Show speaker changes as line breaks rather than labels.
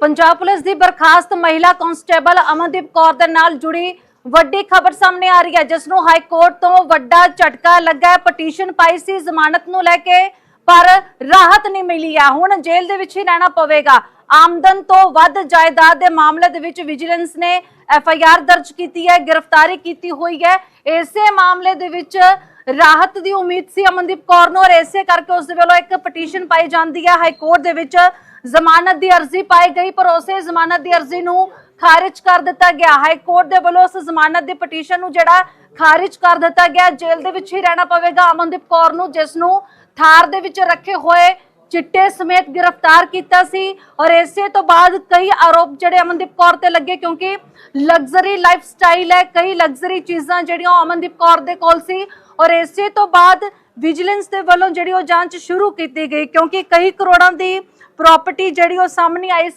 Punjab police ਦੀ ਬਰਖਾਸਤ ਮਹਿਲਾ constable Amandeep Kaur ਦੇ ਨਾਲ ਜੁੜੀ ਵੱਡੀ ਖਬਰ ਸਾਹਮਣੇ ਆ ਰਹੀ ਹੈ, ਜਿਸ ਨੂੰ ਹਾਈ ਕੋਰਟ ਤੋਂ ਵੱਡਾ ਝਟਕਾ ਲੱਗਾ ਹੈ। ਪਟੀਸ਼ਨ ਪਾਈ ਸੀ ਜ਼ਮਾਨਤ ਨੂੰ ਲੈ ਕੇ, ਪਰ ਰਾਹਤ ਨਹੀਂ ਮਿਲੀ ਹੈ। ਹੁਣ ਜੇਲ੍ਹ ਦੇ ਵਿੱਚ ਹੀ ਰਹਿਣਾ ਪਵੇਗਾ। ਆਮਦਨ ਤੋਂ ਵੱਧ ਜਾਇਦਾਦ ਦੇ ਮਾਮਲੇ ਦੇ ਵਿੱਚ ਵਿਜੀਲੈਂਸ ਨੇ ਐਫ ਆਈ ਆਰ ਦਰਜ ਕੀਤੀ ਹੈ, ਗ੍ਰਿਫਤਾਰੀ ਕੀਤੀ ਹੋਈ ਹੈ। ਇਸੇ ਮਾਮਲੇ ਦੇ ਵਿੱਚ ਰਾਹਤ ਦੀ ਉਮੀਦ ਸੀ ਅਮਨਦੀਪ ਕੌਰ ਨੂੰ, ਔਰ ਇਸੇ ਕਰਕੇ ਉਸ ਦੇ ਵੱਲੋਂ ਇੱਕ ਪਟੀਸ਼ਨ ਪਾਈ ਜਾਂਦੀ ਹੈ ਹਾਈ ਕੋਰਟ ਦੇ ਵਿੱਚ। ਜ਼ਮਾਨਤ ਦੀ ਅਰਜ਼ੀ ਪਾਈ ਗਈ, ਪਰ ਉਸੇ ਜ਼ਮਾਨਤ ਦੀ ਅਰਜ਼ੀ ਨੂੰ ਖਾਰਿਜ ਕਰ ਦਿੱਤਾ ਗਿਆ। ਹਾਈ ਕੋਰਟ ਦੇ ਵੱਲੋਂ ਉਸ ਜ਼ਮਾਨਤ ਦੀ ਪਟੀਸ਼ਨ ਨੂੰ ਜਿਹੜਾ ਖਾਰਿਜ ਕਰ ਦਿੱਤਾ ਗਿਆ, ਜੇਲ੍ਹ ਦੇ ਵਿੱਚ ਹੀ ਰਹਿਣਾ ਪਵੇਗਾ। ਅਮਨਦੀਪ ਕੌਰ ਨੂੰ ਜਿਸ ਨੂੰ ਥਾਰ ਦੇ ਵਿੱਚ ਰੱਖੇ ਹੋਏ ਚਿੱਟੇ ਸਮੇਤ ਗ੍ਰਿਫਤਾਰ ਕੀਤਾ ਸੀ ਔਰ ਇਸੇ ਤੋਂ ਬਾਅਦ ਕਈ ਆਰੋਪ ਜਿਹੜੇ ਅਮਨਦੀਪ ਕੌਰ ਤੇ ਲੱਗੇ, ਕਿਉਂਕਿ ਲਗਜ਼ਰੀ ਲਾਈਫ ਸਟਾਈਲ ਹੈ, ਕਈ ਲਗਜ਼ਰੀ ਚੀਜ਼ਾਂ ਜਿਹੜੀਆਂ ਅਮਨਦੀਪ ਕੌਰ ਦੇ ਕੋਲ ਸੀ ਔਰ ਇਸੇ ਤੋਂ ਬਾਅਦ ਵਿਜੀਲੈਂਸ ਦੇ ਵੱਲੋਂ ਜਿਹੜੀ ਉਹ ਜਾਂਚ ਸ਼ੁਰੂ ਕੀਤੀ ਗਈ, ਕਿਉਂਕਿ ਕਈ ਕਰੋੜਾਂ ਦੀ ਪ੍ਰਾਪਰਟੀ ਜਿਹੜੀ ਉਹ ਸਾਹਮਣੇ ਆਈ ਸੀ